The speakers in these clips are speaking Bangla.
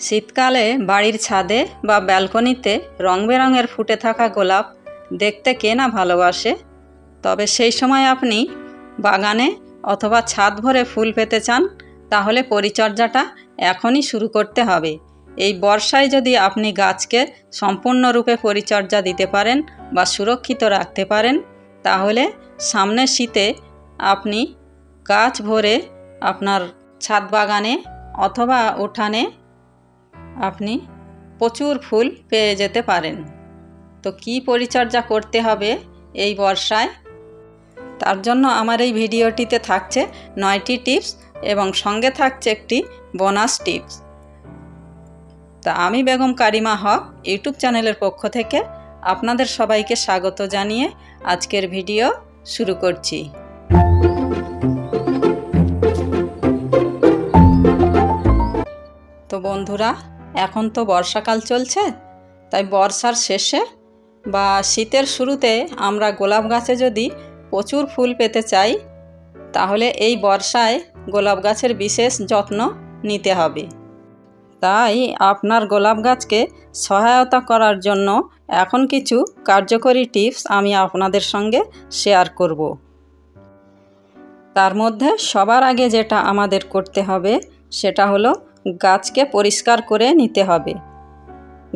শীতকালে বাড়ির ছাদে বা ব্যালকনিতে রং বেরঙের ফুটে থাকা গোলাপ দেখতে কে না ভালোবাসে? তবে সেই সময় আপনি বাগানে অথবা ছাদ ভরে ফুল পেতে চান, তাহলে পরিচর্যাটা এখনই শুরু করতে হবে। এই বর্ষায় যদি আপনি গাছকে সম্পূর্ণরূপে পরিচর্যা দিতে পারেন বা সুরক্ষিত রাখতে পারেন, তাহলে সামনের শীতে আপনি গাছ ভরে আপনার ছাদ বাগানে অথবা উঠানে আপনি প্রচুর ফুল পেয়ে যেতে পারেন। তো কি পরিচর্যা করতে হবে এই বর্ষায়? তার জন্য আমার এই ভিডিওটিতে থাকছে নয়টি টিপস এবং সঙ্গে থাকছে একটি বোনাস টিপস। তা আমি বেগম কারিমা হক, ইউটিউব চ্যানেলের পক্ষ থেকে আপনাদের সবাইকে স্বাগত জানিয়ে আজকের ভিডিও শুরু করছি। তো বন্ধুরা এখন তো বর্ষাকাল চলছে, তাই বর্ষার শেষে বা শীতের শুরুতে আমরা গোলাপ গাছে যদি প্রচুর ফুল পেতে চাই, তাহলে এই বর্ষায় গোলাপ গাছের বিশেষ যত্ন নিতে হবে। তাই আপনার গোলাপ গাছকে সহায়তা করার জন্য এখন কিছু কার্যকরী টিপস আমি আপনাদের সঙ্গে শেয়ার করব। তার মধ্যে সবার আগে যেটা আমাদের করতে হবে, সেটা হলো গাছকে পরিষ্কার করে নিতে হবে।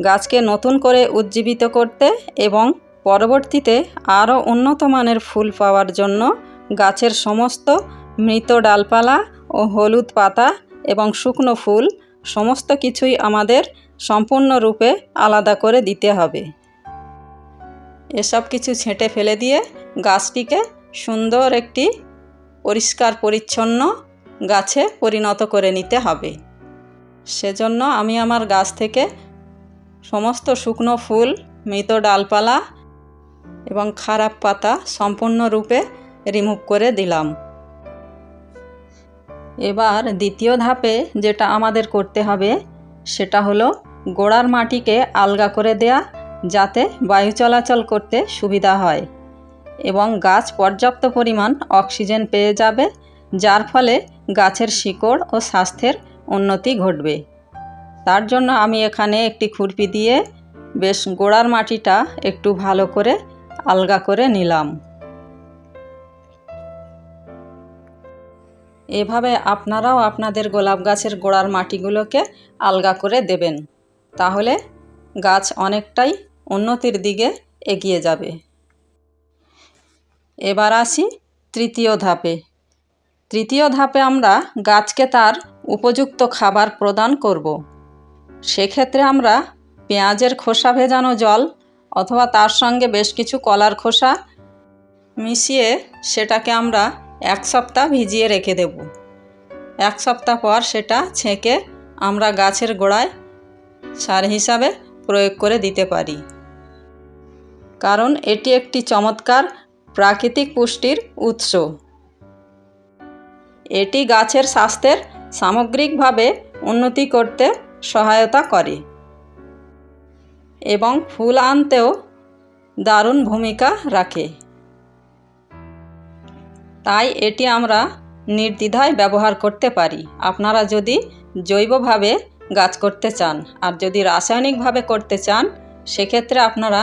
গাছকে নতুন করে উজ্জীবিত করতে এবং পরবর্তীতে আরও উন্নত মানের ফুল পাওয়ার জন্য গাছের সমস্ত মৃত ডালপালা ও হলুদ পাতা এবং শুকনো ফুল সমস্ত কিছুই আমাদের সম্পূর্ণরূপে আলাদা করে দিতে হবে। এসব কিছু ছেঁটে ফেলে দিয়ে গাছটিকে সুন্দর একটি পরিষ্কার পরিচ্ছন্ন গাছে পরিণত করে নিতে হবে। সেজন্য আমি আমার গাছ থেকে সমস্ত শুকনো ফুল, মৃত ডালপালা এবং খারাপ পাতা সম্পূর্ণরূপে রিমুভ করে দিলাম। এবার দ্বিতীয় ধাপে যেটা আমাদের করতে হবে, সেটা হলো গোড়ার মাটিকে আলগা করে দেয়া, যাতে বায়ু চলাচল করতে সুবিধা হয় এবং গাছ পর্যাপ্ত পরিমাণ অক্সিজেন পেয়ে যাবে, যার ফলে গাছের শিকড় ও স্বাস্থ্যের উন্নতি ঘটবে। তার জন্য আমি এখানে একটি খুরপি দিয়ে বেশ গোড়ার মাটিটা একটু ভালো করে আলগা করে নিলাম। এভাবে আপনারাও আপনাদের গোলাপ গাছের গোড়ার মাটিগুলোকে আলগা করে দেবেন, তাহলে গাছ অনেকটাই উন্নতির দিকে এগিয়ে যাবে। এবার আসি তৃতীয় ধাপে। তৃতীয় ধাপে আমরা গাছকে তার উপযুক্ত খাবার প্রদান করব। সেক্ষেত্রে আমরা পেঁয়াজের খোসা ভেজানো জল অথবা তার সঙ্গে বেশ কিছু কলার খোসা মিশিয়ে সেটাকে আমরা এক সপ্তাহ ভিজিয়ে রেখে দেব। এক সপ্তাহ পর সেটা ছেঁকে আমরা গাছের গোড়ায় সার হিসাবে প্রয়োগ করে দিতে পারি। কারণ এটি একটি চমৎকার প্রাকৃতিক পুষ্টির উৎস। এটি গাছের স্বাস্থ্যের সামগ্রিকভাবে উন্নতি করতে সহায়তা করে এবং ফুল আনতেও দারুণ ভূমিকা রাখে। তাই এটি আমরা নির্দ্বিধায় ব্যবহার করতে পারি। আপনারা যদি জৈবভাবে গাছ করতে চান আর যদি রাসায়নিকভাবে করতে চান, সেক্ষেত্রে আপনারা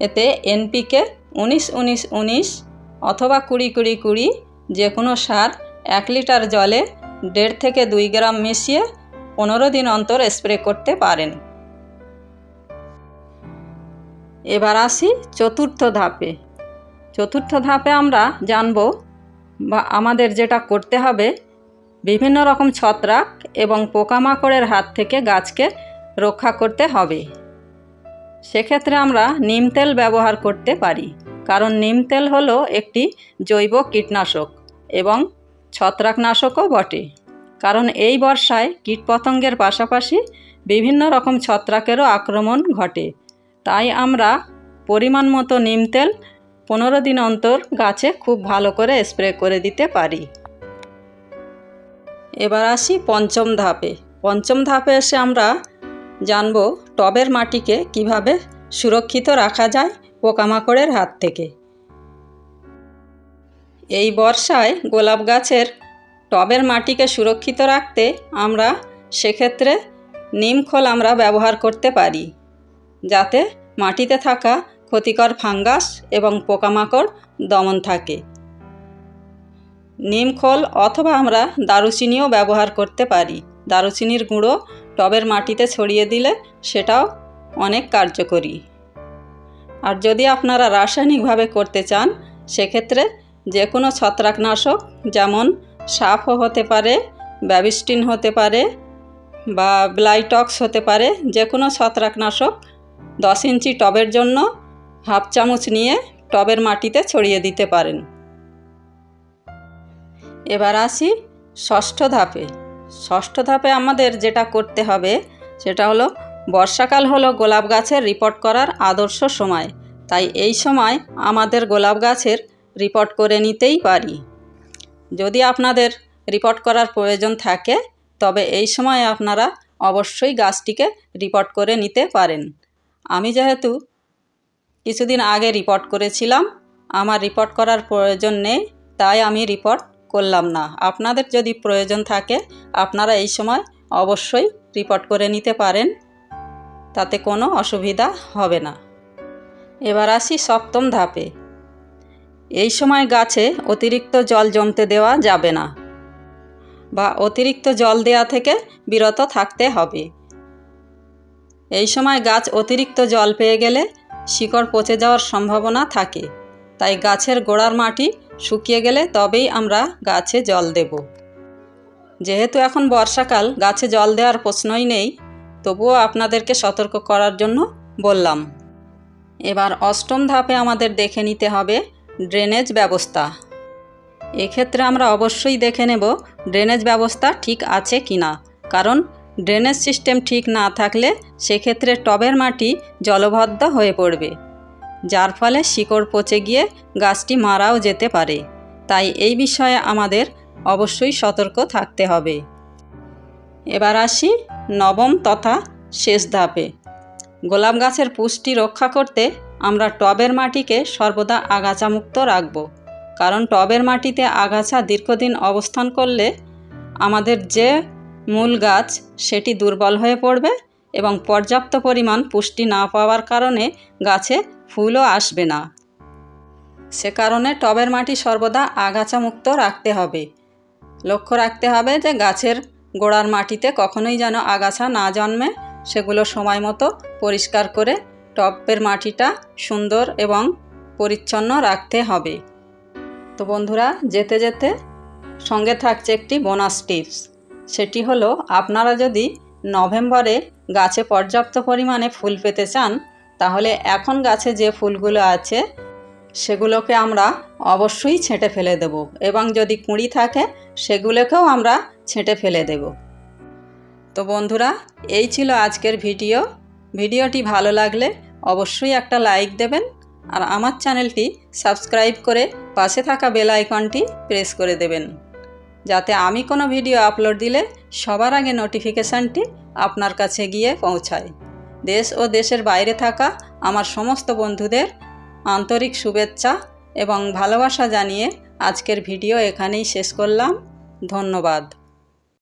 এতে এনপিকে উনিশ উনিশ উনিশ অথবা কুড়ি কুড়ি কুড়ি যে কোনো সার এক লিটার জলে দেড় থেকে দুই গ্রাম মিশিয়ে পনেরো দিন অন্তর স্প্রে করতে পারেন। এবার আসি চতুর্থ ধাপে। চতুর্থ ধাপে আমরা জানব বা আমাদের যেটা করতে হবে, বিভিন্ন রকম ছত্রাক এবং পোকামাকড়ের হাত থেকে গাছকে রক্ষা করতে হবে। সেক্ষেত্রে আমরা নিম তেল ব্যবহার করতে পারি, কারণ নিম তেল হলো একটি জৈব কীটনাশক এবং ছত্রাকনাশকও বটে। কারণ এই বর্ষায় কীটপতঙ্গের পাশাপাশি বিভিন্ন রকম ছত্রাকেরও আক্রমণ ঘটে। তাই আমরা পরিমাণ মতো নিম তেল পনেরো দিন অন্তর গাছে খুব ভালো করে স্প্রে করে দিতে পারি। এবার আসি পঞ্চম ধাপে। পঞ্চম ধাপে এসে আমরা জানব টবের মাটিকে কীভাবে সুরক্ষিত রাখা যায় পোকামাকড়ের হাত থেকে। এই বর্ষায় গোলাপ গাছের টবের মাটিকে সুরক্ষিত রাখতে আমরা সেক্ষেত্রে নিম খোল আমরা ব্যবহার করতে পারি, যাতে মাটিতে থাকা ক্ষতিকর ফাঙ্গাস এবং পোকামাকড় দমন থাকে। নিম খোল অথবা আমরা দারুচিনিও ব্যবহার করতে পারি। দারুচিনির গুঁড়ো টবের মাটিতে ছড়িয়ে দিলে সেটাও অনেক কার্যকরী। আর যদি আপনারা রাসায়নিকভাবে করতে চান, সেক্ষেত্রে যে কোনো ছত্রাকনাশক, যেমন সাফও হতে পারে, ব্যাবিস্টিন হতে পারে বা ব্লাইটক্স হতে পারে যে কোনো ছত্রাকনাশক দশ ইঞ্চি টবের জন্য হাফ চামচ নিয়ে টবের মাটিতে ছড়িয়ে দিতে পারেন। এবার আসি ষষ্ঠ ধাপে। ষষ্ঠ ধাপে আমাদের যেটা করতে হবে, সেটা হলো বর্ষাকাল হলো গোলাপ গাছের রিপোর্ট করার আদর্শ সময়। তাই এই সময় আমাদের গোলাপ গাছের রিপোর্ট করে নিতেই পারি। যদি আপনাদের রিপোর্ট করার প্রয়োজন থাকে, তবে এই সময় আপনারা অবশ্যই গাছটিকে রিপোর্ট করে নিতে পারেন। আমি যেহেতু কিছুদিন আগে রিপোর্ট করেছিলাম, আমার রিপোর্ট করার প্রয়োজন নেই, তাই আমি রিপোর্ট করলাম না। আপনাদের যদি প্রয়োজন থাকে, আপনারা এই সময় অবশ্যই রিপোর্ট করে নিতে পারেন, তাতে কোনো অসুবিধা হবে না। এবার আসি সপ্তম ধাপে। এই সময় গাছে অতিরিক্ত জল জমতে দেওয়া যাবে না বা অতিরিক্ত জল দেওয়া থেকে বিরত থাকতে হবে। এই সময় গাছ অতিরিক্ত জল পেয়ে গেলে শিকড় পচে যাওয়ার সম্ভাবনা থাকে। তাই গাছের গোড়ার মাটি শুকিয়ে গেলে তবেই আমরা গাছে জল দেব। যেহেতু এখন বর্ষাকাল, গাছে জল দেওয়ার প্রশ্নই নেই, তবুও আপনাদেরকে সতর্ক করার জন্য বললাম। এবার অষ্টম ধাপে আমাদের দেখে নিতে হবে ড্রেনেজ ব্যবস্থা। এক্ষেত্রে আমরা অবশ্যই দেখে নেব ড্রেনেজ ব্যবস্থা ঠিক আছে কি না কারণ ড্রেনেজ সিস্টেম ঠিক না থাকলে সেক্ষেত্রে টবের মাটি জলবদ্ধ হয়ে পড়বে। যার ফলে শিকড় পচে গিয়ে গাছটি মারাও যেতে পারে। তাই এই বিষয়ে আমাদের অবশ্যই সতর্ক থাকতে হবে। এবার আসি নবম তথা শেষ ধাপে। গোলাপ গাছের পুষ্টি রক্ষা করতে আমরা টবের মাটিকে সর্বদা আগাছামুক্ত রাখব। কারণ টবের মাটিতে আগাছা দীর্ঘদিন অবস্থান করলে আমাদের যে মূল গাছ, সেটি দুর্বল হয়ে পড়বে এবং পর্যাপ্ত পরিমাণ পুষ্টি না পাওয়ার কারণে গাছে ফুলও আসবে না। সে কারণে টবের মাটি সর্বদা আগাছামুক্ত রাখতে হবে। লক্ষ্য রাখতে হবে যে গাছের গোড়ার মাটিতে কখনোই যেন আগাছা না জন্মে, সেগুলো সময় মতো পরিষ্কার করে টবের মাটিটা সুন্দর এবং পরিচ্ছন্ন রাখতে হবে। তো বন্ধুরা, যেতে যেতে সঙ্গে থাকছে একটি বোনাস টিপস। সেটি হলো, আপনারা যদি নভেম্বরে গাছে পর্যাপ্ত পরিমাণে ফুল পেতে চান, তাহলে এখন গাছে যে ফুলগুলো আছে, সেগুলোকে আমরা অবশ্যই ছেঁটে ফেলে দেব এবং যদি কুঁড়ি থাকে, সেগুলোকেও আমরা ছেঁটে ফেলে দেব। তো বন্ধুরা, এই ছিল আজকের ভিডিও। ভিডিওটি ভালো লাগলে অবশ্যই একটা লাইক দেবেন আর আমার চ্যানেলটি সাবস্ক্রাইব করে পাশে থাকা বেল আইকনটি প্রেস করে দেবেন। যাতে আমি কোনো ভিডিও আপলোড দিলে সবার আগে নোটিফিকেশানটি আপনার কাছে গিয়ে পৌঁছায়। দেশ ও দেশের বাইরে থাকা আমার সমস্ত বন্ধুদের আন্তরিক শুভেচ্ছা এবং ভালোবাসা জানিয়ে আজকের ভিডিও এখানেই শেষ করলাম। ধন্যবাদ।